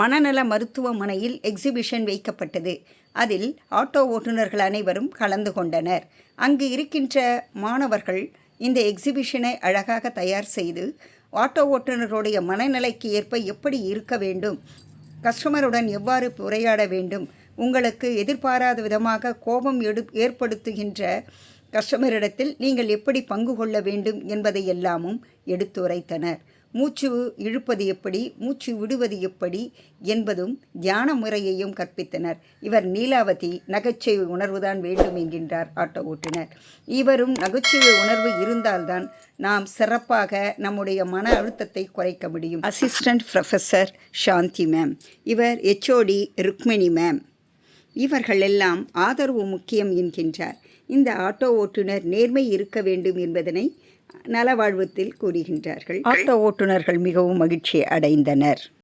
மனநல மருத்துவமனையில் எக்ஸிபிஷன் வைக்கப்பட்டது. அதில் ஆட்டோ ஓட்டுநர்கள் அனைவரும் கலந்து கொண்டனர். அங்கு இருக்கின்ற மாணவர்கள் இந்த எக்ஸிபிஷனை அழகாக தயார் செய்து ஆட்டோ ஓட்டுநருடைய மனநிலைக்கு ஏற்ப எப்படி இருக்க வேண்டும் கஸ்டமருடன் எவ்வாறு உரையாட வேண்டும் உங்களுக்கு எதிர்பாராத விதமாக கோபம் எடு ஏற்படுத்துகின்ற கஸ்டமரிடத்தில் நீங்கள் எப்படி பங்கு கொள்ள வேண்டும் என்பதை எல்லாமும் எடுத்துரைத்தனர். மூச்சு இழுப்பது எப்படி மூச்சு விடுவது எப்படி என்பதும் தியான முறையையும் கற்பித்தனர். இவர் நீலாவதி நகைச்சுவை உணர்வுதான் வேண்டும் என்கின்றார் ஆட்டோ ஓட்டுநர். இவரும் நகைச்சுவை உணர்வு இருந்தால்தான் நாம் சிறப்பாக நம்முடைய மன அழுத்தத்தை குறைக்க முடியும். அசிஸ்டன்ட் ப்ரொஃபஸர் சாந்தி மேம் இவர் எச்ஓடி ருக்மிணி மேம் இவர்கள் எல்லாம் ஆதரவு முக்கியம் என்கின்றார். இந்த ஆட்டோ ஓட்டுநர் நேர்மை இருக்க வேண்டும் என்பதனை நலவாழ்வத்தில் கூறுகின்றார்கள். ஆட்டோ ஓட்டுநர்கள் மிகவும் மகிழ்ச்சி அடைந்தனர்.